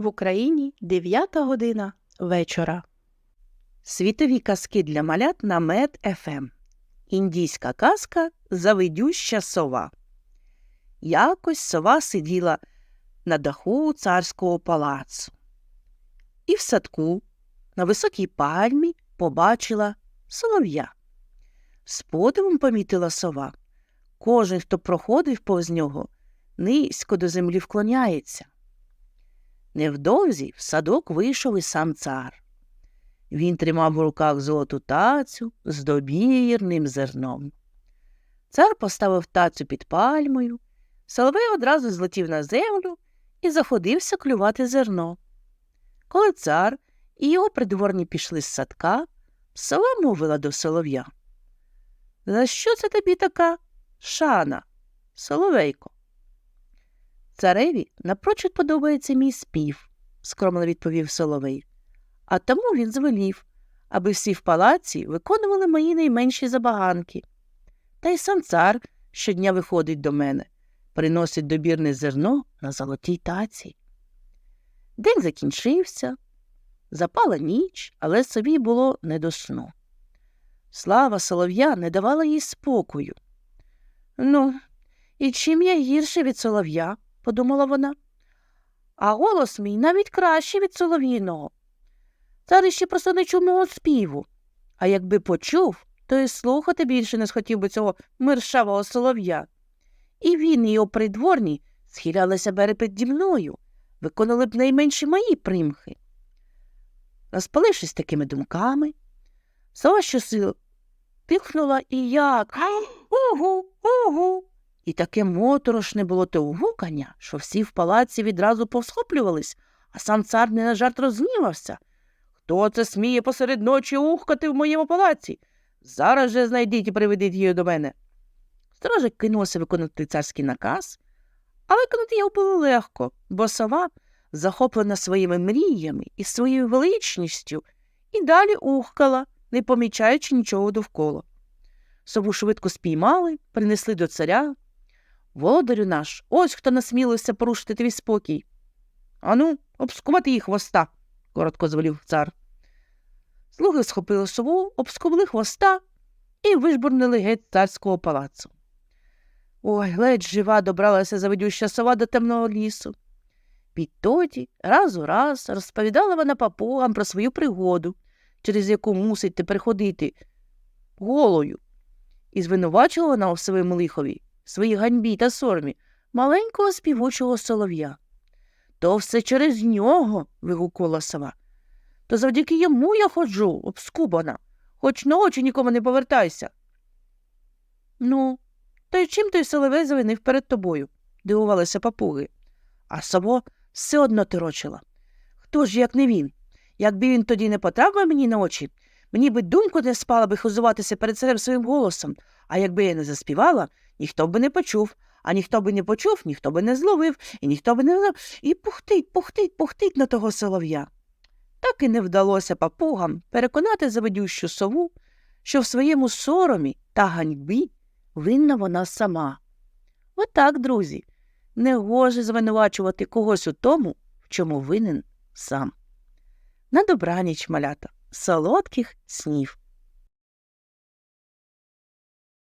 В Україні 9 година вечора. Світові казки для малят на Мед ФМ. Індійська казка Завидюща сова. Якось сова сиділа на даху царського палацу. І в садку на високій пальмі побачила солов'я. З подивом помітила сова. Кожен, хто проходив повз нього, низько до землі вклоняється. Невдовзі в садок вийшов і сам цар. Він тримав в руках золоту тацю з добірним зерном. Цар поставив тацю під пальмою, Соловей одразу злетів на землю і заходився клювати зерно. Коли цар і його придворні пішли з садка, сова мовила до солов'я. За що це тобі така шана, соловейко? Цареві напрочуд подобається мій спів, скромно відповів Соловей. А тому він звелів, аби всі в палаці виконували мої найменші забаганки. Та й сам цар щодня виходить до мене, приносить добірне зерно на золотій таці. День закінчився, запала ніч, але собі було не до сну. Слава солов'я не давала їй спокою. Ну, і чим я гірше від солов'я? Подумала вона. А голос мій навіть кращий від солов'їного. Цар ще просто не чув мого співу. А якби почув, то й слухати більше не схотів би цього миршавого солов'я. І він і його придворні схилялися перед мною, виконали б найменші мої примхи. Розпалившись такими думками, сова щосил піхнула і як угу, угу. І таке моторошне було те угукання, що всі в палаці відразу повсхоплювались, а сам цар не на жарт розгнівався. Хто це сміє посеред ночі ухкати в моєму палаці? Зараз же знайдіть і приведіть її до мене. Сторожик кинувся виконати царський наказ, а виконати його було легко, бо сова, захоплена своїми мріями і своєю величністю, і далі ухкала, не помічаючи нічого довкола. Сову швидко спіймали, принесли до царя. Володарю наш, ось хто насмілився порушити твій спокій. Ану, обскувати їх хвоста, коротко звелів цар. Слуги схопили сову, обскубли хвоста і вижбурнили геть царського палацу. Ой, ледь жива добралася завидюща сова до темного лісу. Відтоді раз у раз розповідала вона папугам про свою пригоду, через яку мусить тепер ходити голою, і звинувачила вона у своєму лихові, своїй ганьбі та сормі, маленького співучого солов'я. То все через нього. вигукувала сова. То завдяки йому я ходжу, обскубана, хоч ночі нікому не повертайся. Ну, то й чим той соловей завинив перед тобою? дивувалися папуги. А сово все одно тирочила. Хто ж, як не він? Якби він тоді не потрапив мені на очі, мені би думку не спала би хизуватися перед царем своїм голосом, а якби я не заспівала, ніхто би не почув, а ніхто би не почув, ніхто би не зловив, і ніхто би не і пухтить, пухтить, пухтить на того солов'я. Так і не вдалося папугам переконати заведющу сову, що в своєму соромі та ганьбі винна вона сама. Отак, друзі, не гоже звинувачувати когось у тому, в чому винен сам. На добраніч, малята, солодких снів.